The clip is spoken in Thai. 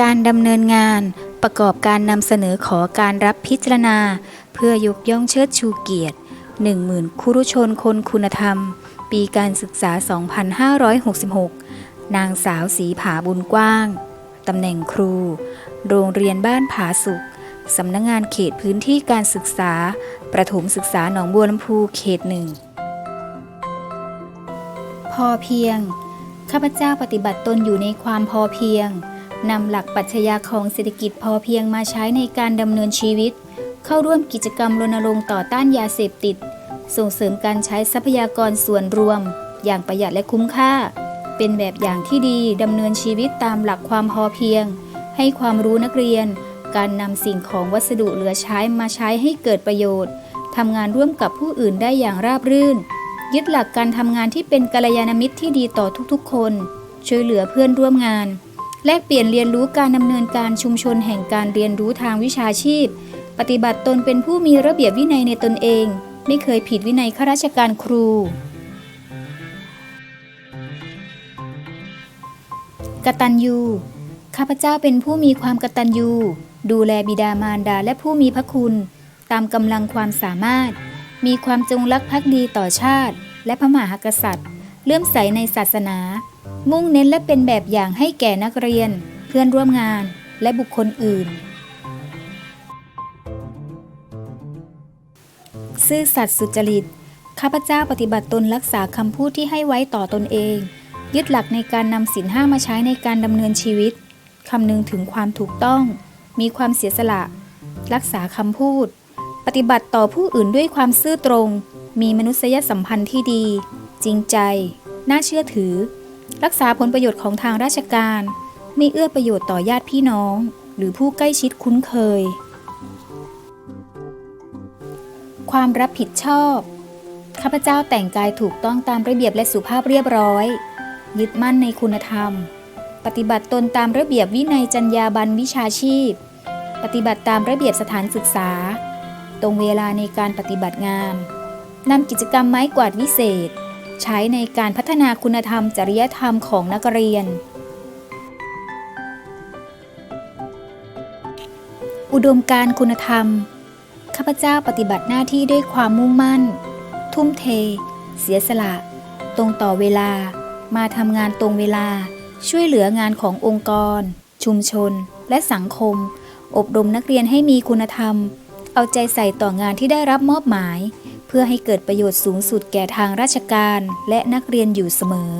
การดำเนินงานประกอบการนำเสนอขอการรับพิจารณา เพื่อยกย่องเชิดชูเกียรติ 10,000 คุรุชนคนคุณธรรม ปีการศึกษา 2566 นางสาวสีผาบุญกว้าง ตำแหน่งครู โรงเรียนบ้านผาสุข สำนักงงานเขตพื้นที่การศึกษา ประถมศึกษาหนองบัวลำพูเขตหนึ่ง พอเพียง ข้าพเจ้าปฏิบัติตนอยู่ในความพอเพียงนำหลักปรัชญาของเศรษฐกิจพอเพียงมาใช้ในการดำเนินชีวิต เข้าร่วมกิจกรรมรณรงค์ต่อต้านยาเสพติด ส่งเสริมการใช้ทรัพยากรส่วนรวม อย่างประหยัดและคุ้มค่า เป็นแบบอย่างที่ดีดำเนินชีวิตตามหลักความพอเพียง ให้ความรู้นักเรียน การนำสิ่งของวัสดุเหลือใช้มาใช้ให้เกิดประโยชน์ทำงานร่วมกับผู้อื่นได้อย่างราบรื่น ยึดหลักการทำงานที่เป็นกัลยาณมิตรที่ดีต่อทุกๆ คน ช่วยเหลือเพื่อนร่วมงาน แลกเปลี่ยนเรียนรู้การดำเนินการชุมชนแห่งการเรียนรู้ทางวิชาชีพ ปฏิบัติตนเป็นผู้มีระเบียบวินัยในตนเอง ไม่เคยผิดวินัยข้าราชการครู กตัญญูข้าพเจ้าเป็นผู้มีความกตัญญู ดูแลบิดามารดาและผู้มีพระคุณ ตามกำลังความสามารถ มีความจงรักภักดีต่อชาติ และพระมหากษัตริย์ เลื่อมใสในศาสนา มุ่งเน้นและเป็นแบบอย่างให้แก่นักเรียน เพื่อนร่วมงานและบุคคลอื่น ซื่อสัตย์สุจริต ข้าพเจ้าปฏิบัติตนรักษาคำพูดที่ให้ไว้ต่อตนเอง ยึดหลักในการนำศีลห้ามาใช้ในการดำเนินชีวิตคำนึงถึงความถูกต้อง มีความเสียสละ รักษาคำพูด ปฏิบัติต่อผู้อื่นด้วยความซื่อตรง มีมนุษยสัมพันธ์ที่ดี จริงใจ น่าเชื่อถือ รักษาผลประโยชน์ของทางราชการ ไม่เอื้อประโยชน์ต่อญาติพี่น้อง หรือผู้ใกล้ชิดคุ้นเคย ความรับผิดชอบ ข้าพเจ้าแต่งกายถูกต้องตามระเบียบและสุภาพเรียบร้อย ยึดมั่นในคุณธรรม ปฏิบัติตนตามระเบียบวินัยจรรยาบรรณวิชาชีพ ปฏิบัติตามระเบียบสถานศึกษา ตรงเวลาในการปฏิบัติงานนำกิจกรรมไม้กวาดวิเศษ ใช้ในการพัฒนาคุณธรรมจริยธรรมของนักเรียน อุดมการคุณธรรม ข้าพเจ้าปฏิบัติหน้าที่ด้วยความมุ่งมั่น ทุ่มเท เสียสละ ตรงต่อเวลา มาทำงานตรงเวลา ช่วยเหลืองานขององค์กร ชุมชน และสังคม อบรมนักเรียนให้มีคุณธรรม เอาใจใส่ต่องานที่ได้รับมอบหมาย เพื่อให้เกิดประโยชน์สูงสุดแก่ทางราชการและนักเรียนอยู่เสมอ